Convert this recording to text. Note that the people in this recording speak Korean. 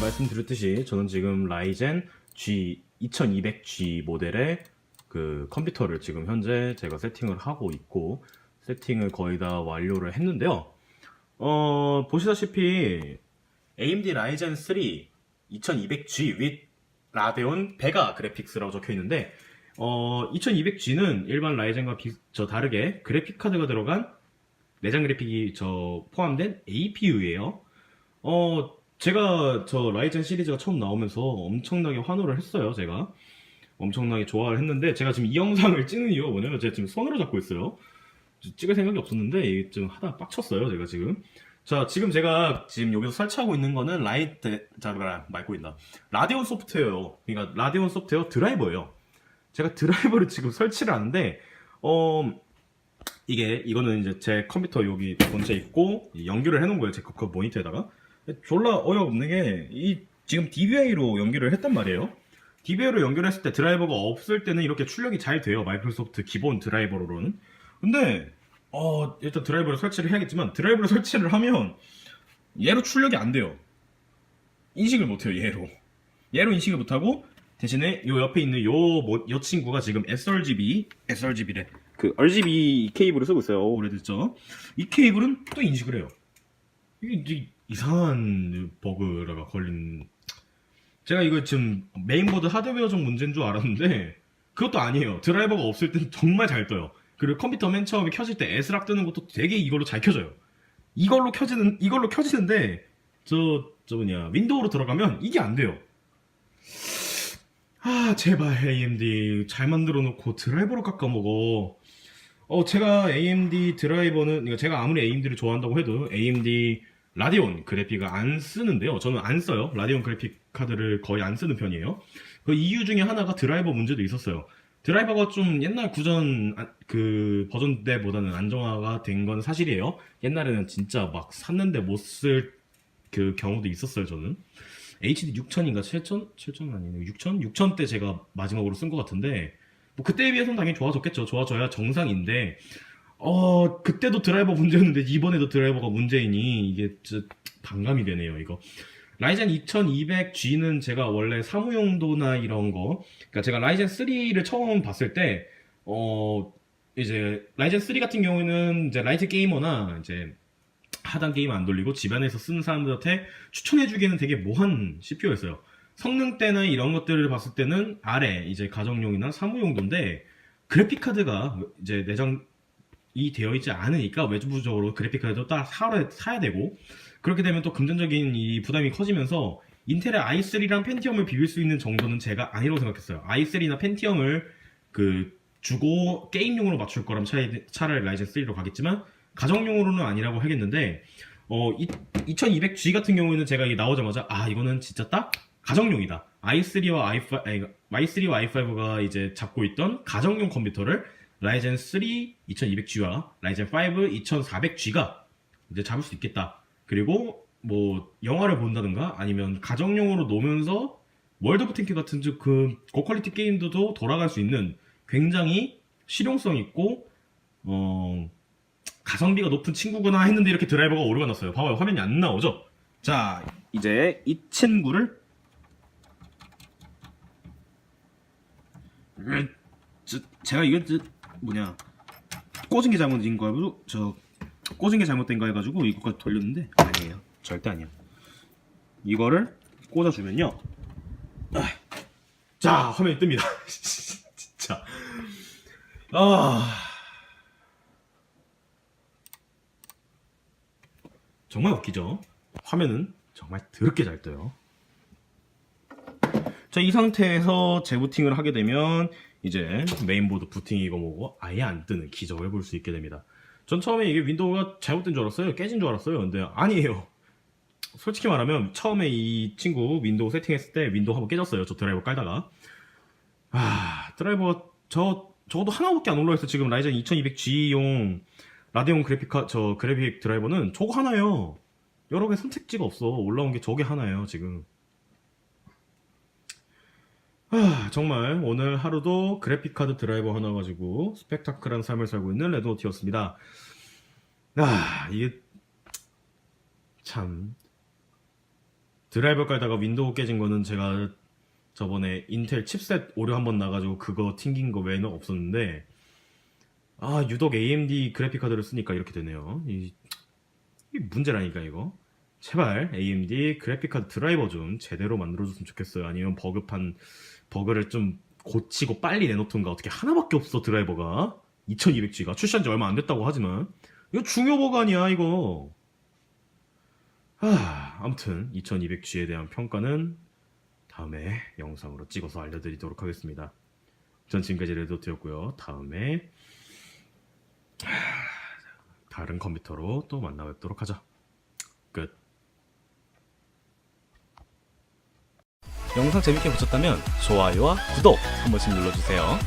말씀드렸듯이 저는 지금 라이젠 G 2200G 모델의 그 컴퓨터를 지금 현재 제가 세팅을 하고 있고 세팅을 거의 다 완료를 했는데요. 어, 보시다시피 AMD 라이젠 3 2200G with 라데온 베가 그래픽스라고 적혀 있는데 어, 2200G는 일반 라이젠과 비, 저 다르게 그래픽 카드가 들어간 내장 그래픽이 저 포함된 APU예요. 어, 제가 저 라이젠 시리즈가 처음 나오면서 엄청나게 환호를 했어요, 제가. 엄청나게 좋아를 했는데, 제가 지금 이 영상을 찍는 이유가 뭐냐면, 제가 지금 손으로 잡고 있어요. 찍을 생각이 없었는데, 좀 하다 빡쳤어요, 제가 지금. 자, 지금 제가 지금 여기서 설치하고 있는 거는 라이트, 자, 뭐라, 말고 있나. 라디온 소프트웨어. 그러니까 라디온 소프트웨어 드라이버예요. 제가 드라이버를 지금 설치를 하는데, 어, 이게, 이거는 이제 제 컴퓨터 여기 본체 있고, 연결을 해놓은 거예요, 제그 모니터에다가. 졸라 어이없는 게, 이, 지금 DVI로 연결을 했단 말이에요. DVI로 연결했을 때 드라이버가 없을 때는 이렇게 출력이 잘 돼요. 마이크로소프트 기본 드라이버로는. 근데, 어, 일단 드라이버를 설치를 해야겠지만, 드라이버를 설치를 하면, 얘로 출력이 안 돼요. 인식을 못해요, 얘로. 얘로 인식을 못하고, 대신에 요 옆에 있는 요, 뭐, 요 친구가 지금 sRGB, sRGB래. 그 RGB 케이블을 쓰고 있어요. 오래됐죠? 이 케이블은 또 인식을 해요. 이게 이상한 버그가 걸린. 제가 이거 지금 메인보드 하드웨어적 문제인 줄 알았는데 그것도 아니에요. 드라이버가 없을 땐 정말 잘 떠요. 그리고 컴퓨터 맨 처음에 켜질 때 S락 뜨는 것도 되게 이걸로 잘 켜져요. 이걸로 켜지는 이걸로 켜지는데 저 저 뭐냐 윈도우로 들어가면 이게 안 돼요. 아 제발 AMD 잘 만들어 놓고 드라이버로 깎아 먹어. 어 제가 AMD 드라이버는 그러니까 제가 아무리 AMD를 좋아한다고 해도 AMD 라디온 그래픽을 안 쓰는데요. 저는 안 써요. 라디온 그래픽 카드를 거의 안 쓰는 편이에요. 그 이유 중에 하나가 드라이버 문제도 있었어요. 드라이버가 좀 옛날 구전 아, 그 버전 때보다는 안정화가 된 건 사실이에요. 옛날에는 진짜 막 샀는데 못 쓸 그 경우도 있었어요. 저는 HD 6000인가 7000? 7000 아니네 6000? 6000 때 제가 마지막으로 쓴 것 같은데 뭐 그때에 비해서는 당연히 좋아졌겠죠. 좋아져야 정상인데 어 그때도 드라이버 문제였는데 이번에도 드라이버가 문제이니 이게 반감이 되네요. 이거 라이젠 2200G는 제가 원래 사무용도나 이런 거, 그러니까 제가 라이젠 3를 처음 봤을 때, 어, 이제 라이젠 3 같은 경우에는 이제 라이트 게이머나 이제 하단 게임 안 돌리고 집안에서 쓰는 사람들한테 추천해주기에는 되게 모한 CPU였어요. 성능 때나 이런 것들을 봤을 때는 아래 이제 가정용이나 사무용도인데 그래픽 카드가 이제 내장 이 되어 있지 않으니까 외부적으로 그래픽 카드도 따라 사야, 사야 되고 그렇게 되면 또 금전적인 이 부담이 커지면서 인텔의 i3랑 펜티엄을 비빌 수 있는 정도는 제가 아니라고 생각했어요. i3나 펜티엄을 그 주고 게임용으로 맞출 거라면 차라리, 차라리 라이젠 3로 가겠지만 가정용으로는 아니라고 하겠는데 어 2200G 같은 경우에는 제가 이게 나오자마자 아 이거는 진짜 딱 가정용이다. i3와 i5 아니, i3와 i5가 이제 잡고 있던 가정용 컴퓨터를 라이젠 3 2200G와 라이젠 5 2400G가 이제 잡을 수 있겠다. 그리고 뭐 영화를 본다든가 아니면 가정용으로 노면서 월드 오브 탱크 같은 그 고퀄리티 게임들도 돌아갈 수 있는 굉장히 실용성 있고 어 가성비가 높은 친구구나 했는데 이렇게 드라이버가 오류가 났어요. 봐봐요 화면이 안 나오죠? 자 이제 이 친구를 음, 저, 제가 이거 저, 뭐냐 꽂은 게 잘못인 거고 저 꽂은 게 잘못된 거 해가지고 이거까지 돌렸는데 아니에요. 절대 아니야. 이거를 꽂아주면요. 아, 자 화면이 뜹니다. 진짜. 아. 정말 웃기죠? 화면은 정말 더럽게 잘 떠요. 자 이 상태에서 재부팅을 하게 되면 이제 메인보드 부팅이고 뭐고 아예 안 뜨는 기적을 볼 수 있게 됩니다 전 처음에 이게 윈도우가 잘못된 줄 알았어요. 깨진 줄 알았어요. 근데 아니에요. 솔직히 말하면 처음에 이 친구 윈도우 세팅했을 때 윈도우 한번 깨졌어요. 저 드라이버 깔다가. 아, 드라이버 저 저도 하나밖에 안 올라있어. 지금 라이젠 2200G용 라데온 그래픽 카, 저 그래픽 드라이버는 저거 하나예요. 여러 개 선택지가 없어. 올라온 게 저게 하나예요, 지금. 아, 정말 오늘 하루도 그래픽카드 드라이버 하나 가지고 스펙타클한 삶을 살고 있는 레드노트였습니다. 아, 이게 참 드라이버 깔다가 윈도우 깨진 거는 제가 저번에 인텔 칩셋 오류 한번 나가지고 그거 튕긴 거 외에는 없었는데 아 유독 AMD 그래픽 카드를 쓰니까 이렇게 되네요. 이, 이 문제라니까 이거. 제발 AMD 그래픽 카드 드라이버 좀 제대로 만들어줬으면 좋겠어요. 아니면 버그판 버그를 좀 고치고 빨리 내놓던가 어떻게 하나밖에 없어 드라이버가 2200G가 출시한 지 얼마 안 됐다고 하지만 이거 중요 버그 아니야 이거. 아, 아무튼 2200G에 대한 평가는 다음에 영상으로 찍어서 알려드리도록 하겠습니다. 전 지금까지 레드도트였고요. 다음에 하, 다른 컴퓨터로 또 만나 뵙도록 하죠. 끝. 영상 재밌게 보셨다면 좋아요와 구독 한 번씩 눌러주세요.